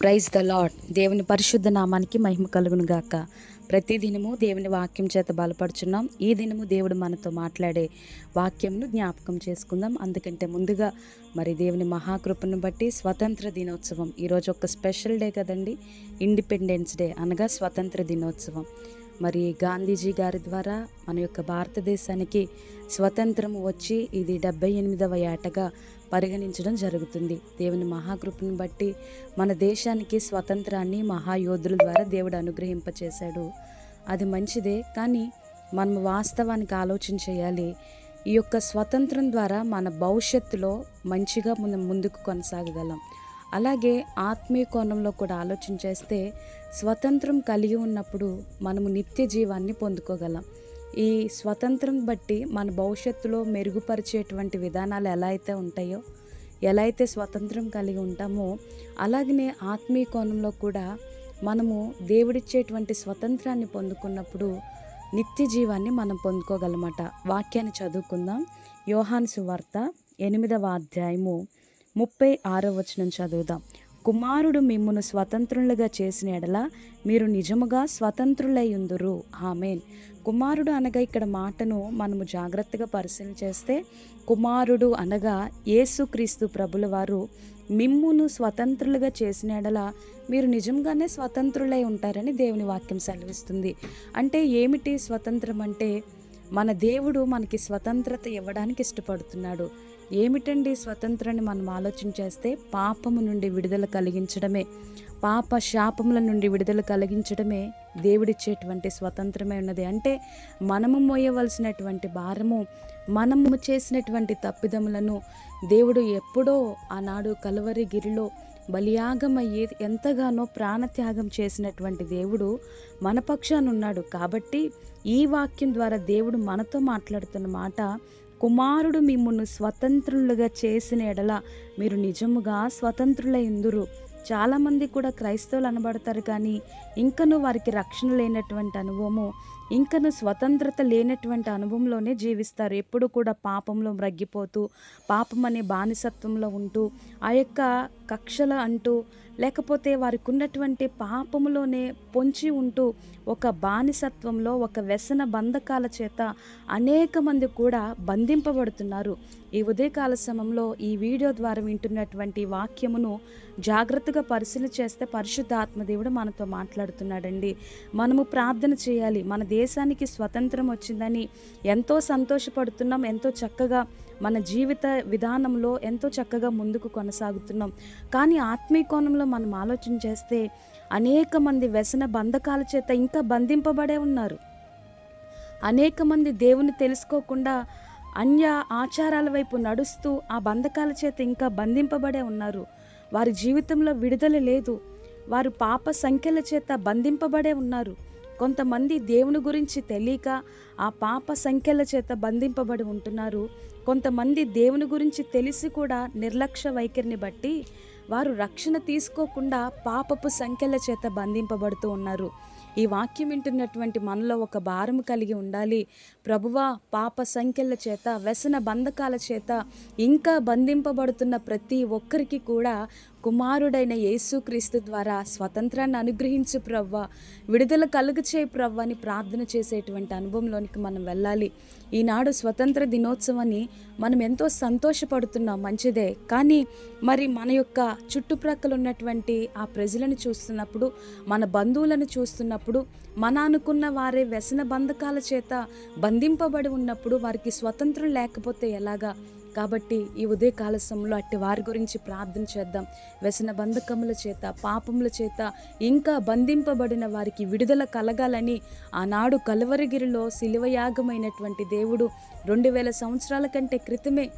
Praise the lord దేవుని పరిశుద్ధ నామానికి మహిమ కలుగును గాక. ప్రతి దినము దేవుని వాక్యం చేత బలపడుచున్నాం. ఈ దినము దేవుడు మనతో మాట్లాడే వాక్యంను జ్ఞాపకం చేసుకుందాం. అందుకంటే ముందుగా మరి దేవుని మహాకృపను బట్టి స్వతంత్ర దినోత్సవం. ఈరోజు ఒక స్పెషల్ డే కదండి. ఇండిపెండెన్స్ డే అనగా స్వతంత్ర దినోత్సవం. మరి గాంధీజీ గారి ద్వారా మన యొక్క భారతదేశానికి స్వతంత్రం వచ్చి ఇది డెబ్బై ఎనిమిదవ ఏటగా పరిగణించడం జరుగుతుంది. దేవుని మహాకృపను బట్టి మన దేశానికి స్వతంత్రాన్ని మహాయోధుల ద్వారా దేవుడు అనుగ్రహింపచేశాడు. అది మంచిదే కానీ మనం వాస్తవానికి ఆలోచన చేయాలి. ఈ యొక్క స్వతంత్రం ద్వారా మన భవిష్యత్తులో మంచిగా మనం ముందుకు కొనసాగగలం. అలాగే ఆత్మీయ కోణంలో కూడా ఆలోచించేస్తే స్వతంత్రం కలిగి ఉన్నప్పుడు మనము నిత్య జీవాన్ని పొందుకోగలం. ఈ స్వతంత్రం బట్టి మన భవిష్యత్తులో మెరుగుపరిచేటువంటి విధానాలు ఎలా అయితే ఉంటాయో ఎలా అయితే స్వతంత్రం కలిగి ఉంటామో అలాగనే ఆత్మీయ కోణంలో కూడా మనము దేవుడిచ్చేటువంటి స్వతంత్రాన్ని పొందుకున్నప్పుడు నిత్య జీవాన్ని మనం పొందుకోగలమట. వాక్యాన్ని చదువుకుందాం. యోహాను సువార్త ఎనిమిదవ అధ్యాయము ముప్పై ఆరో వచనం చదువుదాం. కుమారుడు మిమ్మును స్వతంత్రులుగా చేసిన ఎడల మీరు నిజముగా స్వతంత్రులయ్యుందురు ఆమెన్. కుమారుడు అనగా ఇక్కడ మాటను మనము జాగ్రత్తగా పరిశీలన చేస్తే కుమారుడు అనగా యేసుక్రీస్తు ప్రభుల వారు మిమ్మును స్వతంత్రులుగా చేసిన ఎడల మీరు నిజంగానే స్వతంత్రులై ఉంటారని దేవుని వాక్యం సెలవిస్తుంది. అంటే ఏమిటి స్వతంత్రం అంటే మన దేవుడు మనకి స్వతంత్రత ఇవ్వడానికి ఇష్టపడుతున్నాడు. ఏమిటండి స్వతంత్రాన్ని మనం ఆలోచించేస్తే పాపము నుండి విడుదల కలిగించడమే పాప శాపముల నుండి విడుదల కలిగించడమే దేవుడిచ్చేటువంటి స్వతంత్రమే ఉన్నది. అంటే మనము మోయవలసినటువంటి భారము మనము చేసినటువంటి తప్పిదములను దేవుడు ఎప్పుడో ఆనాడు కలువరి గిరిలో బలియాగమయ్యే ఎంతగానో ప్రాణత్యాగం చేసినటువంటి దేవుడు మన పక్షాన ఉన్నాడు కాబట్టి ఈ వాక్యం ద్వారా దేవుడు మనతో మాట్లాడుతున్న మాట కుమారుడు మిమ్మును స్వతంత్రులుగా చేసిన ఎడల మీరు నిజముగా స్వతంత్రులై ఉందురు చాలామంది కూడా క్రైస్తవులు అనబడతారు కానీ ఇంకను వారికి రక్షణ లేనటువంటి అనుభవము ఇంకను స్వతంత్రత లేనటువంటి అనుభవంలోనే జీవిస్తారు. ఎప్పుడు కూడా పాపంలో మ్రగ్గిపోతూ పాపం అనే బానిసత్వంలో ఉంటూ ఆ యొక్క కక్షల అంటూ లేకపోతే వారికి ఉన్నటువంటి పాపములోనే పొంచి ఉంటూ ఒక బానిసత్వంలో ఒక వ్యసన బంధకాల చేత అనేక మంది కూడా బంధింపబడుతున్నారు. ఈ ఉదయకాల సమయంలో ఈ వీడియో ద్వారా వింటున్నటువంటి వాక్యమును జాగ్రత్తగా పరిశీలన చేస్తే పరిశుద్ధాత్మదేవుడు మనతో మాట్లాడుతున్నాడండి. మనము ప్రార్థన చేయాలి. మన దేశానికి స్వతంత్రం వచ్చిందని ఎంతో సంతోషపడుతున్నాం ఎంతో చక్కగా మన జీవిత విధానంలో ఎంతో చక్కగా ముందుకు కొనసాగుతున్నాం. కానీ ఆత్మీయ కోణంలో మనం ఆలోచన చేస్తే అనేక మంది వ్యసన బంధకాల చేత ఇంకా బంధింపబడే ఉన్నారు. అనేక మంది దేవుని తెలుసుకోకుండా అన్య ఆచారాల వైపు నడుస్తూ ఆ బంధకాల చేత ఇంకా బంధింపబడే ఉన్నారు. వారి జీవితంలో విడుదల లేదు. వారు పాప సంఖ్యల చేత బంధింపబడే ఉన్నారు. కొంతమంది దేవుని గురించి తెలియక ఆ పాప సంఖ్యల చేత బంధింపబడి ఉంటున్నారు. కొంతమంది దేవుని గురించి తెలిసి కూడా నిర్లక్ష్య వైఖరిని బట్టి వారు రక్షణ తీసుకోకుండా పాపపు సంఖ్యల చేత బంధింపబడుతూ ఉన్నారు. ఈ వాక్యం వింటున్నటువంటి మనలో ఒక భారం కలిగి ఉండాలి. ప్రభువా పాప సంఖ్యల చేత వ్యసన బంధకాల చేత ఇంకా బంధింపబడుతున్న ప్రతి ఒక్కరికి కూడా కుమారుడైన యేసుక్రీస్తు ద్వారా స్వతంత్రాన్ని అనుగ్రహించు ప్రవ్వ విడుదల కలుగుచే ప్రవ్వ అని ప్రార్థన చేసేటువంటి అనుభవంలోనికి మనం వెళ్ళాలి. ఈనాడు స్వతంత్ర దినోత్సవాన్ని మనం ఎంతో సంతోషపడుతున్నాం మంచిదే. కానీ మరి మన యొక్క చుట్టుప్రక్కల ఉన్నటువంటి ఆ ప్రజలను చూస్తున్నప్పుడు మన బంధువులను చూస్తున్నప్పుడు మన అనుకున్న వారే వ్యసన బంధకాల చేత బంధింపబడి ఉన్నప్పుడు వారికి స్వతంత్రం లేకపోతే ఎలాగా? కాబట్టి ఈ ఉదయకాల సమయంలో అట్టి వారి గురించి ప్రార్థన చేద్దాం. వ్యసన బంధకముల చేత పాపముల చేత ఇంకా బంధింపబడిన వారికి విడుదల కలగాలని ఆనాడు కలవరగిరిలో శిలువయాగమైనటువంటి దేవుడు రెండు వేల సంవత్సరాల కంటే క్రితమే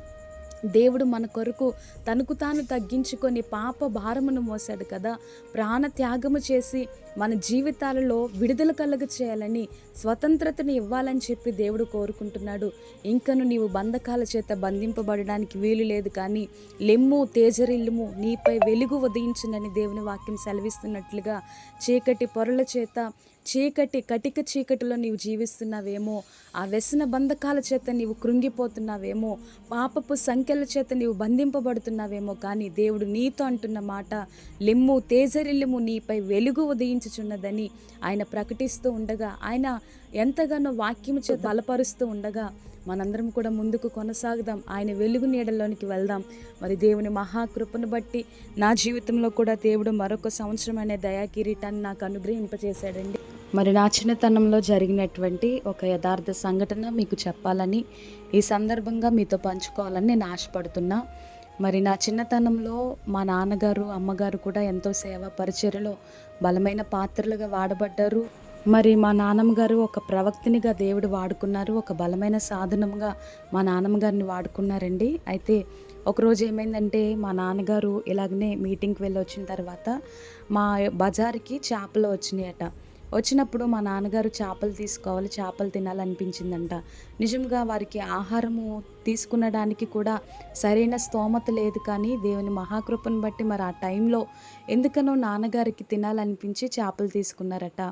దేవుడు మన కొరకు తనకు తాను తగ్గించుకొని పాప భారమును మోసాడు కదా. ప్రాణ త్యాగము చేసి మన జీవితాలలో విడుదల కలుగ చేయాలని స్వతంత్రతను ఇవ్వాలని చెప్పి దేవుడు కోరుకుంటున్నాడు. ఇంకను నీవు బంధకాల చేత బంధింపబడడానికి వీలు లేదు కానీ లెమ్ము తేజరిల్లుము నీపై వెలుగు ఉదయించిందని దేవుని వాక్యం సెలవిస్తున్నట్లుగా చీకటి పొరల చేత చీకటి కటిక చీకటిలో నీవు జీవిస్తున్నావేమో ఆ వ్యసన బంధకాల చేత నీవు కృంగిపోతున్నావేమో పాపపు సంఖ్యల చేత నీవు బంధింపబడుతున్నావేమో కానీ దేవుడు నీతో అంటున్న మాట లిమ్ము తేజరిల్లిము నీపై వెలుగు ఉదయించుచున్నదని ఆయన ప్రకటిస్తూ ఉండగా ఆయన ఎంతగానో వాక్యము చేత బలపరుస్తూ ఉండగా మనందరం కూడా ముందుకు కొనసాగుదాం ఆయన వెలుగు నీడలోనికి వెళ్దాం. మరి దేవుని మహాకృపను బట్టి నా జీవితంలో కూడా దేవుడు మరొక సంవత్సరం అనే దయా కిరీటాన్ని నాకు అనుగ్రహింపచేశాడండి మరి నా చిన్నతనంలో జరిగినటువంటి ఒక యథార్థ సంఘటన మీకు చెప్పాలని ఈ సందర్భంగా మీతో పంచుకోవాలని నేను ఆశపడుతున్నా. మరి నా చిన్నతనంలో మా నాన్నగారు అమ్మగారు కూడా ఎంతో సేవ పరిచర్యలో బలమైన పాత్రలుగా వాడబడ్డారు. మరి మా నాన్నమ్మ గారు ఒక ప్రవక్తినిగా దేవుడు వాడుకున్నారు ఒక బలమైన సాధనంగా మా నాన్నమ్మ గారిని వాడుకున్నారండి. అయితే ఒకరోజు ఏమైందంటే మా నాన్నగారు ఇలాగనే మీటింగ్కి వెళ్ళి వచ్చిన తర్వాత మా బజార్కి చేపలు వచ్చినాయట. వచ్చినప్పుడు మా నాన్నగారు చేపలు తీసుకోవాలి చేపలు తినాలనిపించిందంట. నిజంగా వారికి ఆహారము తీసుకునడానికి కూడా సరైన స్తోమత లేదు కానీ దేవుని మహాకృపను బట్టి మరి ఆ టైంలో ఎందుకనో నాన్నగారికి తినాలనిపించి చేపలు తీసుకున్నారట.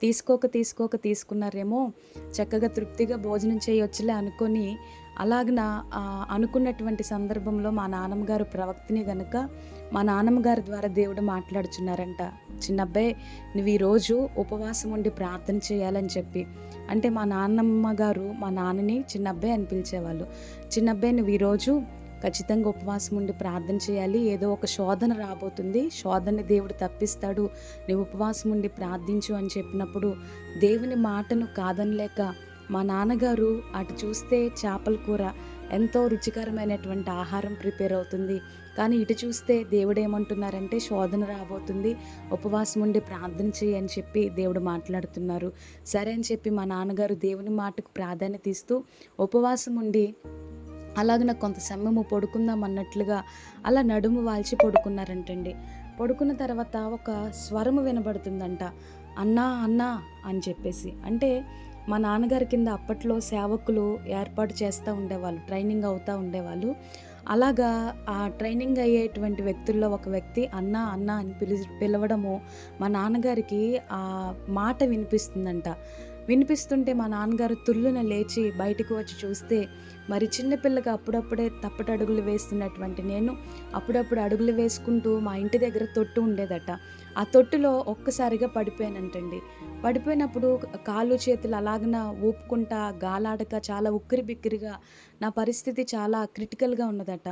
తీసుకోక తీసుకోక తీసుకున్నారేమో చక్కగా తృప్తిగా భోజనం చేయొచ్చులే అనుకొని అలాగన అనుకున్నటువంటి సందర్భంలో మా నాన్నమ్మ గారు ప్రవక్తిని గనుక మా నాన్నమ్మ గారి ద్వారా దేవుడు మాట్లాడుచున్నారంట. చిన్నబ్బాయి నువ్వు ఈరోజు ఉపవాసం ఉండి ప్రార్థన చేయాలని చెప్పి. అంటే మా నాన్నమ్మ గారు మా నాన్నని చిన్నబ్బాయి అని పిలిచేవాళ్ళు. చిన్నబ్బాయి నువ్వు ఈరోజు ఖచ్చితంగా ఉపవాసం ఉండి ప్రార్థన చేయాలి. ఏదో ఒక శోధన రాబోతుంది. శోధన దేవుడు తప్పిస్తాడు. నువ్వు ఉపవాసం ఉండి ప్రార్థించు అని చెప్పినప్పుడు దేవుని మాటను కాదనలేక మా నాన్నగారు అటు చూస్తే చేపల కూర ఎంతో రుచికరమైనటువంటి ఆహారం ప్రిపేర్ అవుతుంది. కానీ ఇటు చూస్తే దేవుడు ఏమంటున్నారంటే శోధన రాబోతుంది. ఉపవాసం ఉండి ప్రార్థన చేయి అని చెప్పి దేవుడు మాట్లాడుతున్నారు. సరే అని చెప్పి మా నాన్నగారు దేవుని మాటకు ప్రాధాన్యత ఇస్తూ ఉపవాసం ఉండి అలాగ నాకు కొంత సమయము పడుకుందాం అన్నట్లుగా అలా నడుము వాల్చి పడుకున్నారంటండి. పడుకున్న తర్వాత ఒక స్వరము వినబడుతుందంట. అన్నా అన్నా అని చెప్పేసి. అంటే మా నాన్నగారి కింద అప్పట్లో సేవకులు ఏర్పాటు చేస్తూ ఉండేవాళ్ళు ట్రైనింగ్ అవుతూ ఉండేవాళ్ళు. అలాగా ఆ ట్రైనింగ్ అయ్యేటువంటి వ్యక్తుల్లో ఒక వ్యక్తి అన్న అన్న అని పిలి పిలవడము మా నాన్నగారికి ఆ మాట వినిపిస్తుందంట. వినిపిస్తుంటే మా నాన్నగారు తుల్లున లేచి బయటకు వచ్చి చూస్తే మరి చిన్నపిల్లగా అప్పుడప్పుడే తప్పటి అడుగులు వేస్తున్నటువంటి నేను అప్పుడప్పుడు అడుగులు వేసుకుంటూ మా ఇంటి దగ్గర తొట్టు ఉండేదట. ఆ తొట్టులో ఒక్కసారిగా పడిపోయానంటండి. పడిపోయినప్పుడు కాళ్ళు చేతులు అలాగన ఊపుకుంటా గాలాడక చాలా ఉక్కిరి బిక్కిరిగా నా పరిస్థితి చాలా క్రిటికల్గా ఉన్నదట.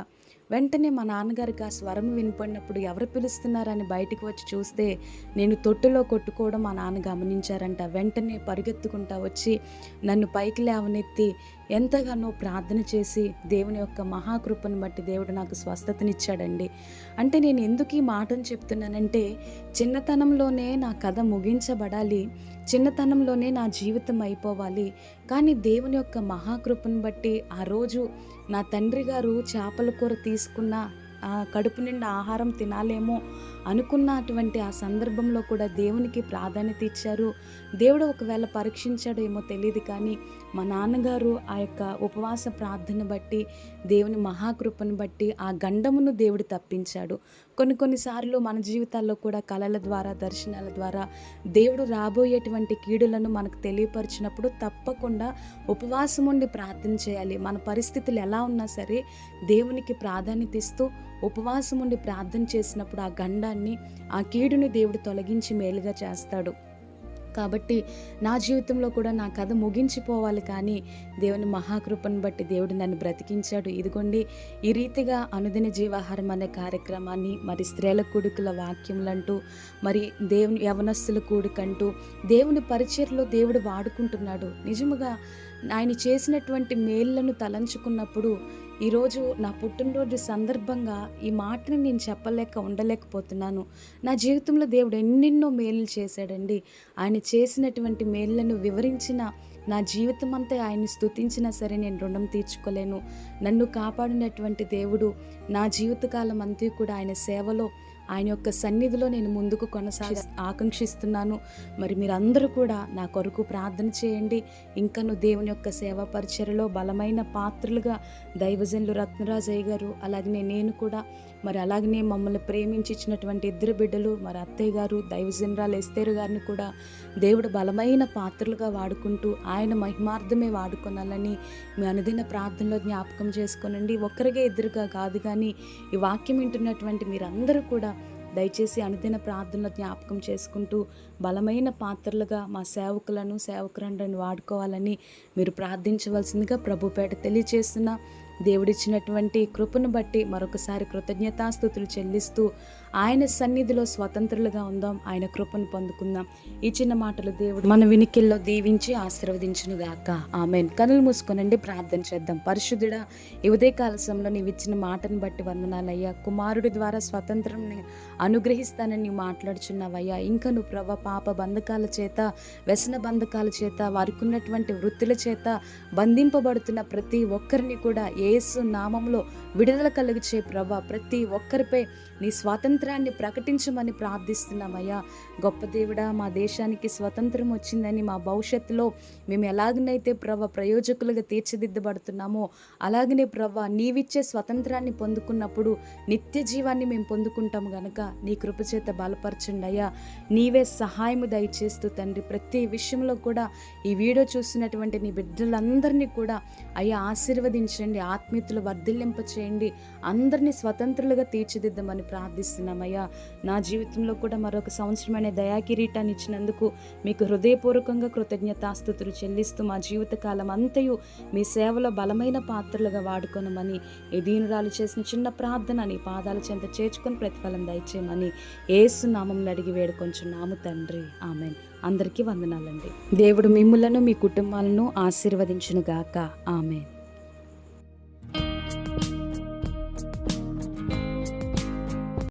వెంటనే మా నాన్నగారికి ఆ స్వరం వినిపడినప్పుడు ఎవరు పిలుస్తున్నారని బయటికి వచ్చి చూస్తే నేను తొట్టులో కొట్టుకోవడం మా నాన్న గమనించారంట. వెంటనే పరిగెత్తుకుంటా వచ్చి నన్ను పైకి లేవనెత్తి ఎంతగానో ప్రార్థన చేసి దేవుని యొక్క మహాకృపను బట్టి దేవుడు నాకు స్వస్థతనిచ్చాడండి. అంటే నేను ఎందుకు ఈ మాటను చెప్తున్నానంటే చిన్నతనంలోనే నా కథ ముగించబడాలి చిన్నతనంలోనే నా జీవితం అయిపోవాలి. కానీ దేవుని యొక్క మహాకృపను బట్టి ఆ రోజు నా తండ్రి గారు చేపల కూర తీసుకున్న ఆ కడుపు నిండా ఆహారం తినాలేమో అనుకున్నటువంటి ఆ సందర్భంలో కూడా దేవునికి ప్రాధాన్యత ఇచ్చారు. దేవుడు ఒకవేళ పరీక్షించాడేమో తెలియదు కానీ మా నాన్నగారు ఆ యొక్క ఉపవాస ప్రార్థన బట్టి దేవుని మహాకృపను బట్టి ఆ గండమును దేవుడు తప్పించాడు. కొన్ని కొన్నిసార్లు మన జీవితాల్లో కూడా కళల ద్వారా దర్శనాల ద్వారా దేవుడు రాబోయేటువంటి కీడులను మనకు తెలియపరిచినప్పుడు తప్పకుండా ఉపవాసం ఉండి ప్రార్థన చేయాలి. మన పరిస్థితులు ఎలా ఉన్నా సరే దేవునికి ప్రాధాన్యత ఇస్తూ ఉపవాసం ఉండి ప్రార్థన చేసినప్పుడు ఆ గండాన్ని ఆ కీడుని దేవుడు తొలగించి మేలుగా చేస్తాడు. కాబట్టి నా జీవితంలో కూడా నా కథ ముగించిపోవాలి కానీ దేవుని మహాకృపను బట్టి దేవుడు నన్ను బ్రతికించాడు. ఇదిగోండి ఈ రీతిగా అనుదిన జీవాహారం అనే కార్యక్రమాన్ని మరి స్త్రీల కూడుకుల వాక్యములంటూ మరి దేవుని యవనస్తుల కూడుకంటూ దేవుని పరిచయలో దేవుడు వాడుకుంటున్నాడు. నిజముగా ఆయన చేసినటువంటి మేళ్ళను తలంచుకున్నప్పుడు ఈరోజు నా పుట్టినరోజు సందర్భంగా ఈ మాటని నేను చెప్పలేక ఉండలేకపోతున్నాను. నా జీవితంలో దేవుడు ఎన్నెన్నో మేలు చేశాడండి. ఆయన చేసినటువంటి మేళ్ళను వివరించిన నా జీవితం అంతా ఆయన్ని స్థుతించినా సరే నేను రుణం తీర్చుకోలేను. నన్ను కాపాడినటువంటి దేవుడు నా జీవితకాలం అంతా కూడా ఆయన సేవలో ఆయన యొక్క సన్నిధిలో నేను ముందుకు కొనసాగ ఆకాంక్షిస్తున్నాను. మరి మీరందరూ కూడా నా కొరకు ప్రార్థన చేయండి. ఇంకను దేవుని యొక్క సేవా పరిచయలో బలమైన పాత్రలుగా దైవజనులు రత్నరాజయ్య గారు అలాగనే నేను కూడా మరి అలాగనే మమ్మల్ని ప్రేమించి ఇచ్చినటువంటి ఇద్దరు బిడ్డలు మరి అత్తయ్య గారు దైవజనరాలు ఎస్తేరు గారిని కూడా దేవుడు బలమైన పాత్రలుగా వాడుకుంటూ ఆయన మహిమార్థమే వాడుకోనాలని మీ అనుదిన ప్రార్థనలో జ్ఞాపకం చేసుకోనండి. ఒక్కరిగే ఎదురుగా కాదు కానీ ఈ వాక్యం వింటున్నటువంటి మీరందరూ కూడా దయచేసి అనుదిన ప్రార్థనలు జ్ఞాపకం చేసుకుంటూ బలమైన పాత్రలుగా మా సేవకులను సేవకులను వాడుకోవాలని మీరు ప్రార్థించవలసిందిగా ప్రభుపేట తెలియచేస్తున్న దేవుడిచ్చినటువంటి కృపను బట్టి మరొకసారి కృతజ్ఞతాస్థుతులు చెల్లిస్తూ ఆయన సన్నిధిలో స్వతంత్రులుగా ఉందాం ఆయన కృపను పొందుకుందాం. ఈ చిన్న మాటలు దేవుడు మన వినికిల్లో దీవించి ఆశీర్వదించును గాక ఆమెన్. కనులు మూసుకొనండి ప్రార్థన చేద్దాం. పరిశుద్ధుడా ఈ ఉదయకాల సమయంలో నీవు ఇచ్చిన మాటను బట్టి వందనాలయ్యా. కుమారుడి ద్వారా స్వతంత్రం అనుగ్రహిస్తానని నీవు మాట్లాడుచున్నావయ్యా. ఇంకా నువ్వు ప్రభ పాప బంధకాల చేత వ్యసన బంధకాల చేత వారికి ఉన్నటువంటి వృత్తుల చేత బంధింపబడుతున్న ప్రతి ఒక్కరిని కూడా ఏసు నామంలో విడుదల కలిగించే ప్రభ ప్రతి ఒక్కరిపై నీ స్వాతంత్ర స్వాతంత్రాన్ని ప్రకటించమని ప్రార్థిస్తున్నామయ్యా. గొప్ప దేవుడా మా దేశానికి స్వతంత్రం వచ్చిందని మా భవిష్యత్తులో మేము ఎలాగనైతే ప్రభ ప్రయోజకులుగా తీర్చిదిద్దబడుతున్నామో అలాగనే ప్రభ నీవిచ్చే స్వతంత్రాన్ని పొందుకున్నప్పుడు నిత్య జీవాన్ని మేము పొందుకుంటాము గనక నీ కృపచేత బలపరచండి అయ్యా. నీవే సహాయము దయచేస్తూ తండ్రి ప్రతి విషయంలో కూడా ఈ వీడియో చూస్తున్నటువంటి నీ బిడ్డలందరినీ కూడా అయ్యా ఆశీర్వదించండి ఆత్మీయతలు వర్ధిల్లింప చేయండి అందరినీ స్వతంత్రులుగా తీర్చిదిద్దమని ప్రార్థిస్తున్నామయ్యా నా జీవితంలో కూడా మరొక సంవత్సరమైన దయాకిరీటాన్ని ఇచ్చినందుకు మీకు హృదయపూర్వకంగా కృతజ్ఞతాస్థుతులు చెల్లిస్తూ మా జీవితకాలం అంతయు మీ సేవలో బలమైన పాత్రలుగా వాడుకోనమని ఈ దీనురాలు చేసిన చిన్న ప్రార్థన నీ పాదాల చెంత చేర్చుకొని ప్రతిఫలం దయచేయమని ఏసు నామంలో అడిగి వేడుకొంచున్నాము తండ్రి. ఆమె అందరికీ వందనాలండి. దేవుడు మిమ్ములను మీ కుటుంబాలను ఆశీర్వదించునుగాక. ఆమె